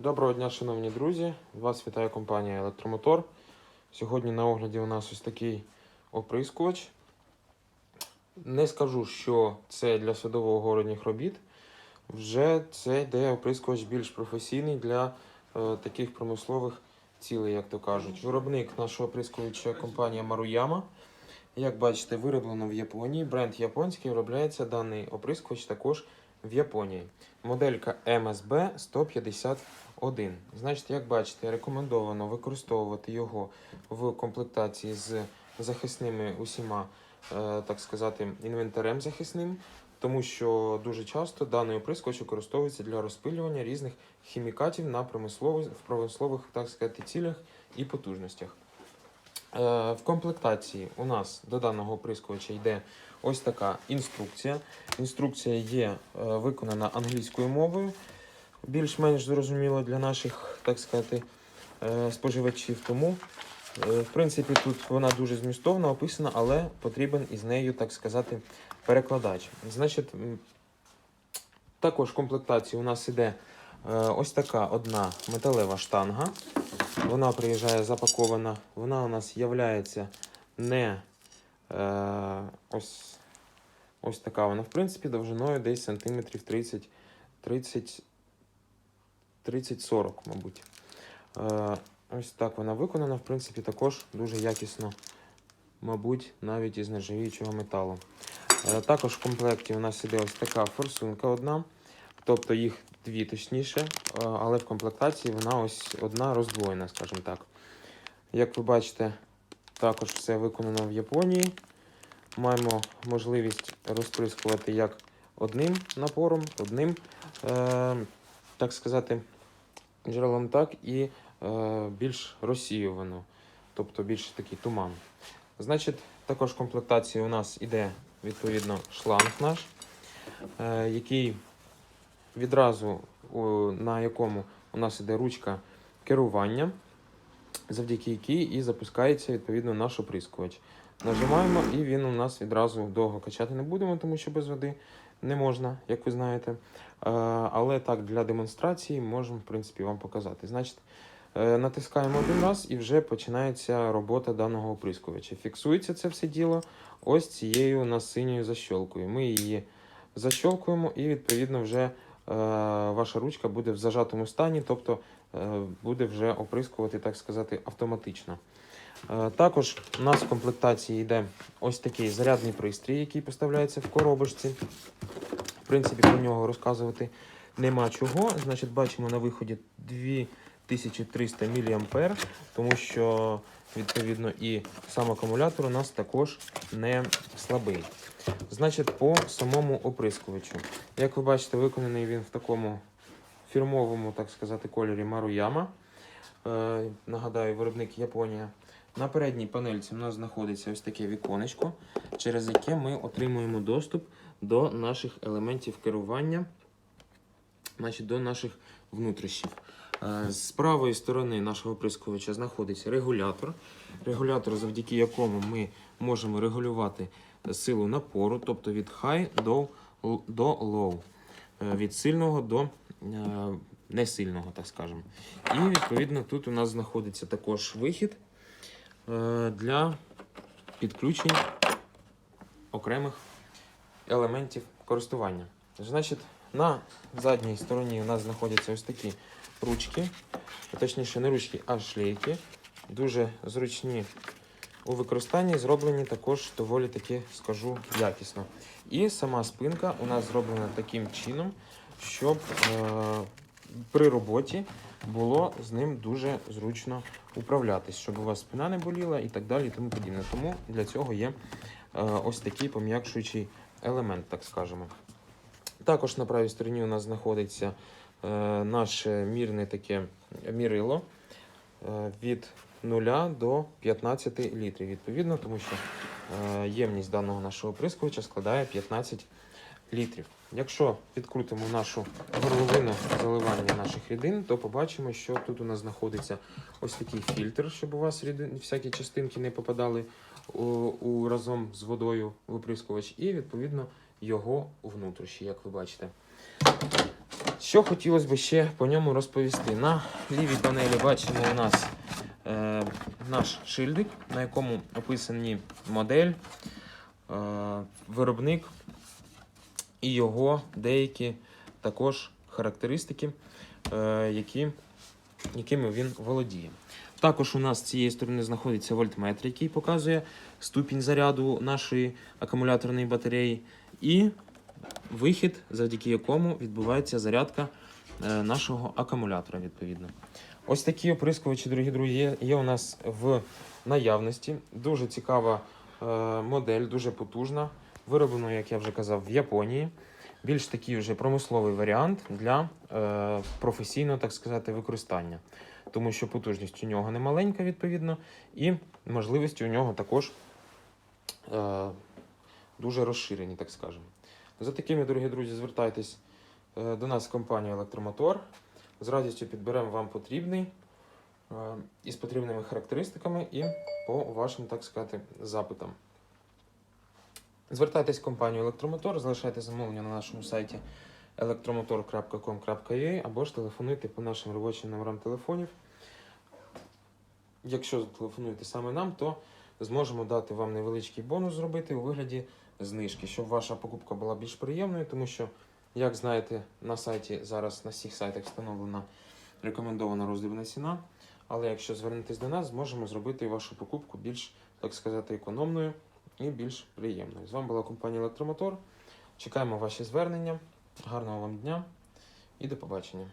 Доброго дня, шановні друзі! Вас вітає компанія Електромотор. Сьогодні на огляді у нас ось такий оприскувач. Не скажу, що це для садово-городніх робіт. Вже це йде оприскувач більш професійний для е, таких промислових цілей, як то кажуть. Виробник нашого оприскувача компанія Maruyama. Як бачите, вироблено в Японії. Бренд японський виробляється даний оприскувач також в Японії. Моделька MSB 151. Значить, як бачите, рекомендовано використовувати його в комплектації з захисними усіма, е, так сказати, інвентарем захисним, тому що дуже часто даний оприскувач використовується для розпилювання різних хімікатів на промислових, в промислових, так сказати, цілях і потужностях. Е, В комплектації у нас до даного оприскувача йде ось така інструкція. Інструкція є е, виконана англійською мовою, більш-менш зрозуміло для наших, так сказати, е, споживачів. Тому, в принципі, тут вона дуже змістовно описана, але потрібен із нею, так сказати, перекладач. Значить, також в комплектації у нас іде е, ось така одна металева штанга. Вона приїжджає запакована. Вона у нас являється не е, ось, ось така вона, в принципі, довжиною десь сантиметрів 30, 30, 30-40, мабуть. Е, ось так вона виконана, в принципі, також дуже якісно, мабуть, навіть із нержавіючого металу. Е, також в комплекті у нас іде ось така форсунка одна, тобто їх дві точніше, е, але в комплектації вона ось одна роздвоєна, скажімо так. Як ви бачите, також все виконано в Японії. Маємо можливість розприскувати як одним напором, одним, е, так сказати, джерелом, так і е, більш розсіювано, тобто більш такий туман. Значить, також в комплектації у нас іде відповідно шланг наш, е, який відразу на якому у нас іде ручка керування, завдяки якій і запускається відповідно наш оприскувач. Нажимаємо, і він у нас відразу довго качати не будемо, тому що без води не можна, як ви знаєте. Е, Але так, для демонстрації можемо, в принципі, вам показати. Значить, е, натискаємо один раз і вже починається робота даного оприскувача. Фіксується це все діло ось цією нас синьою защолкою. Ми її защолкуємо і, відповідно, вже ваша ручка буде в зажатому стані, тобто е, буде вже оприскувати, так сказати, автоматично. Е, Також у нас в комплектації йде ось такий зарядний пристрій, який поставляється в коробочці. В принципі, про нього розказувати нема чого. Значить, бачимо на виході 2300 мА, тому що відповідно і сам акумулятор у нас також не слабий. Значить, по самому оприскувачу. Як ви бачите, виконаний він в такому фірмовому, так сказати, кольорі Maruyama. Е, нагадаю, виробник Японія. На передній панельці у нас знаходиться ось таке віконечко, через яке ми отримуємо доступ до наших елементів керування, значить, до наших внутрішніх. Е, З правої сторони нашого оприскувача знаходиться регулятор. Регулятор, завдяки якому ми можемо регулювати силу напору, тобто від high до, до low, Е, від сильного до е, несильного, так скажемо. І відповідно тут у нас знаходиться також вихід для підключень окремих елементів користування. Значить, на задній стороні у нас знаходяться ось такі ручки, точніше, не ручки, а шлейки. Дуже зручні у використанні, зроблені також доволі таки, скажу, якісно. І сама спинка у нас зроблена таким чином, щоб е, при роботі було з ним дуже зручно управлятись, щоб у вас спина не боліла і так далі, і тому подібне. Тому для цього є е, ось такий пом'якшуючий елемент, так скажемо. Також на правій стороні у нас знаходиться наше мірне таке мірило е, від 0 до 15 літрів. Відповідно, тому що е, ємність даного нашого прискувача складає 15 літрів. Якщо відкрутимо нашу горловину заливання наших рідин, то побачимо, що тут у нас знаходиться ось такий фільтр, щоб у вас рідин, всякі частинки не попадали у, у разом з водою в оприскувач, і відповідно його внутрішні, як ви бачите. Що хотілося б ще по ньому розповісти? На лівій панелі бачимо у нас е, наш шильдик, на якому описані модель, е, виробник і його деякі також характеристики, е, які, якими він володіє. Також у нас з цієї сторони знаходиться вольтметр, який показує ступінь заряду нашої акумуляторної батареї, і вихід, завдяки якому відбувається зарядка е, нашого акумулятора, відповідно. Ось такі оприскувачі, дорогі друзі, є, у нас в наявності. Дуже цікава е, модель, дуже потужна. Вироблено, як я вже казав, в Японії. Більш такий вже промисловий варіант для е, професійного, так сказати, використання. Тому що потужність у нього не маленька, відповідно, і можливості у нього також е, дуже розширені, так скажемо. За такими, дорогі друзі, звертайтесь е, до нас в компанію Електромотор. З радістю підберемо вам потрібний е, із потрібними характеристиками і по вашим, так сказати, запитам. Звертайтесь в компанію Електромотор, залишайте замовлення на нашому сайті elektromotor.com.ua або ж телефонуйте по нашим робочим номерам телефонів. Якщо зателефонуєте саме нам, то зможемо дати вам невеличкий бонус зробити у вигляді знижки, щоб ваша покупка була більш приємною, тому що, як знаєте, на сайті зараз на всіх сайтах встановлена рекомендована роздрібна ціна. Але якщо звернетесь до нас, зможемо зробити вашу покупку більш, так сказати, економною і більш приємною. З вами була компанія Електромотор. Чекаємо ваші звернення. Гарного вам дня і до побачення.